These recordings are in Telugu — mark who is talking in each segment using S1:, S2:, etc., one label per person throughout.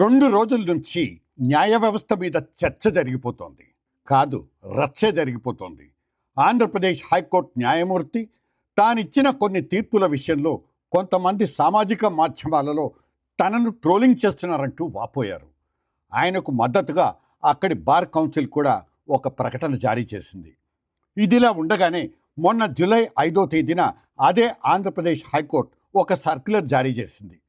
S1: రెండు రోజుల నుంచి న్యాయ వ్యవస్థ మీద చర్చ జరిగిపోతోంది. కాదు రచ్చ జరిగిపోతోంది. ఆంధ్రప్రదేశ్ హైకోర్టు న్యాయమూర్తి తానిచ్చిన కొన్ని తీర్పుల విషయంలో కొంతమంది సామాజిక మాధ్యమాలలో తనను ట్రోలింగ్ చేస్తున్నారంటూ వాపోయారు. ఆయనకు మద్దతుగా అక్కడి బార్ కౌన్సిల్ కూడా ఒక ప్రకటన జారీ చేసింది. ఇదిలా ఉండగానే మొన్న జూలై ఐదో తేదీన అదే ఆంధ్రప్రదేశ్ హైకోర్టు ఒక సర్క్యులర్ జారీ చేసింది.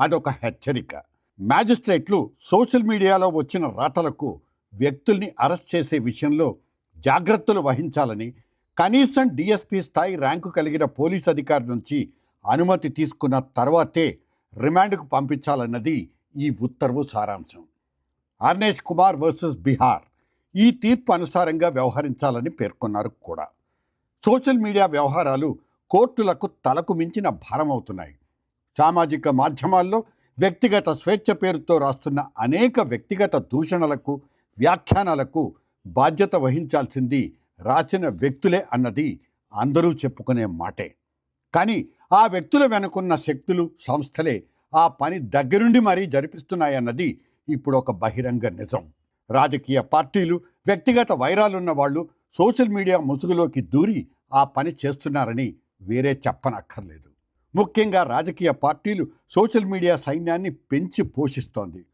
S1: అదొక హెచ్చరిక. మ్యాజిస్ట్రేట్లు సోషల్ మీడియాలో వచ్చిన రాతలకు వ్యక్తుల్ని అరెస్ట్ చేసే విషయంలో జాగ్రత్తలు వహించాలని కనీసం డిఎస్పీ స్థాయి ర్యాంకు కలిగిన పోలీస్ అధికారి నుంచి అనుమతి తీసుకున్న తర్వాతే రిమాండ్కు పంపించాలన్నది ఈ ఉత్తర్వు సారాంశం. అర్నేష్ కుమార్ వర్సెస్ బీహార్ ఈ తీర్పు అనుసారంగా వ్యవహరించాలని పేర్కొన్నారు కూడా. సోషల్ మీడియా వ్యవహారాలు కోర్టులకు తలకు మించిన భారమవుతున్నాయి. సామాజిక మాధ్యమాల్లో వ్యక్తిగత స్వేచ్ఛ పేరుతో రాస్తున్న అనేక వ్యక్తిగత దూషణలకు వ్యాఖ్యానాలకు బాధ్యత వహించాల్సింది రాసిన వ్యక్తులే అన్నది అందరూ చెప్పుకునే మాటే. కానీ ఆ వ్యక్తుల వెనుకున్న శక్తులు సంస్థలే ఆ పని దగ్గరుండి మరీ జరిపిస్తున్నాయన్నది ఇప్పుడు ఒక బహిరంగ నిజం. రాజకీయ పార్టీలు వ్యక్తిగత వైరాలున్న వాళ్ళు సోషల్ మీడియా ముసుగులోకి దూరి ఆ పని చేస్తున్నారని వేరే చెప్పనక్కర్లేదు. ముఖ్యంగా రాజకీయ పార్టీలు సోషల్ మీడియా సైన్యాన్ని పెంచి పోషిస్తోంది.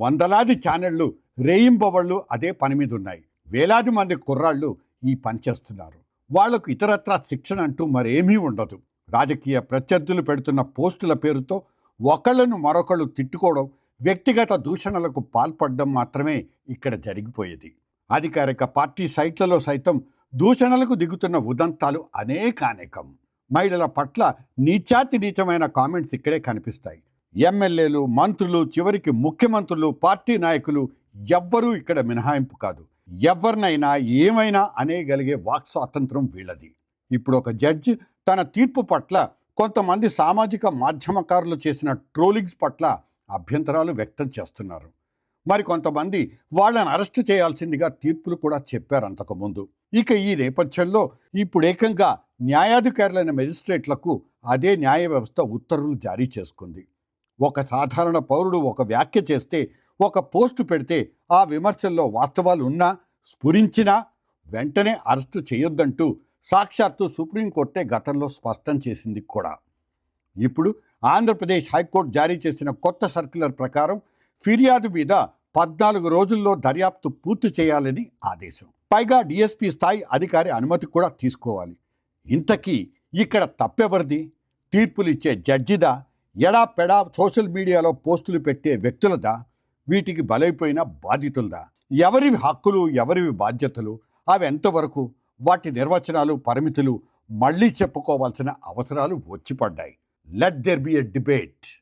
S1: వందలాది ఛానళ్ళు రేయింబవళ్ళు అదే పని మీద ఉన్నాయి. వేలాది మంది కుర్రాళ్ళు ఈ పని చేస్తున్నారు. వాళ్ళకు ఇతరత్రా శిక్షణ అంటూ మరేమీ ఉండదు. రాజకీయ ప్రత్యర్థులు పెడుతున్న పోస్టుల పేరుతో ఒకళ్ళను మరొకళ్ళు తిట్టుకోవడం వ్యక్తిగత దూషణలకు పాల్పడడం మాత్రమే ఇక్కడ జరిగిపోయేది. అధికారిక పార్టీ సైట్లలో సైతం దూషణలకు దిగుతున్న ఉదంతాలు అనేకానేకం. మహిళల పట్ల నీచాతి నీచమైన కామెంట్స్ ఇక్కడే కనిపిస్తాయి. ఎమ్మెల్యేలు మంత్రులు చివరికి ముఖ్యమంత్రులు పార్టీ నాయకులు ఎవ్వరూ ఇక్కడ మినహాయింపు కాదు. ఎవరినైనా ఏమైనా అనేయగలిగే వాక్ స్వాతంత్రం వీళ్ళది. ఇప్పుడు ఒక జడ్జి తన తీర్పు పట్ల కొంతమంది సామాజిక మాధ్యమకారులు చేసిన ట్రోలింగ్స్ పట్ల అభ్యంతరాలు వ్యక్తం చేస్తున్నారు. మరి కొంతమంది వాళ్ళని అరెస్టు చేయాల్సిందిగా తీర్పులు కూడా చెప్పారు అంతకుముందు. ఇక ఈ నేపథ్యంలో ఇప్పుడు ఏకంగా న్యాయాధికారులైన మెజిస్ట్రేట్లకు అదే న్యాయ వ్యవస్థ ఉత్తర్వులు జారీ చేసుకుంది. ఒక సాధారణ పౌరుడు ఒక వ్యాఖ్య చేస్తే ఒక పోస్టు పెడితే ఆ విమర్శల్లో వాస్తవాలు ఉన్నా స్ఫురించినా వెంటనే అరెస్టు చేయొద్దంటూ సాక్షాత్తు సుప్రీంకోర్టే గతంలో స్పష్టం చేసింది కూడా. ఇప్పుడు ఆంధ్రప్రదేశ్ హైకోర్టు జారీ చేసిన కొత్త సర్క్యులర్ ప్రకారం ఫిర్యాదు మీద పద్నాలుగు రోజుల్లో దర్యాప్తు పూర్తి చేయాలని ఆదేశం. పైగా డిఎస్పీ స్థాయి అధికారి అనుమతి కూడా తీసుకోవాలి. ఇంతకీ ఇక్కడ తప్పెవరిది? తీర్పులు ఇచ్చే జడ్జిదా? ఎడా పెడా సోషల్ మీడియాలో పోస్టులు పెట్టే వ్యక్తులదా? వీటికి బలైపోయిన బాధితులదా? ఎవరివి హక్కులు ఎవరివి బాధ్యతలు? అవి ఎంతవరకు? వాటి నిర్వచనాలు పరిమితులు మళ్ళీ చెప్పుకోవాల్సిన అవసరాలు వచ్చిపడ్డాయి. Let there be a debate.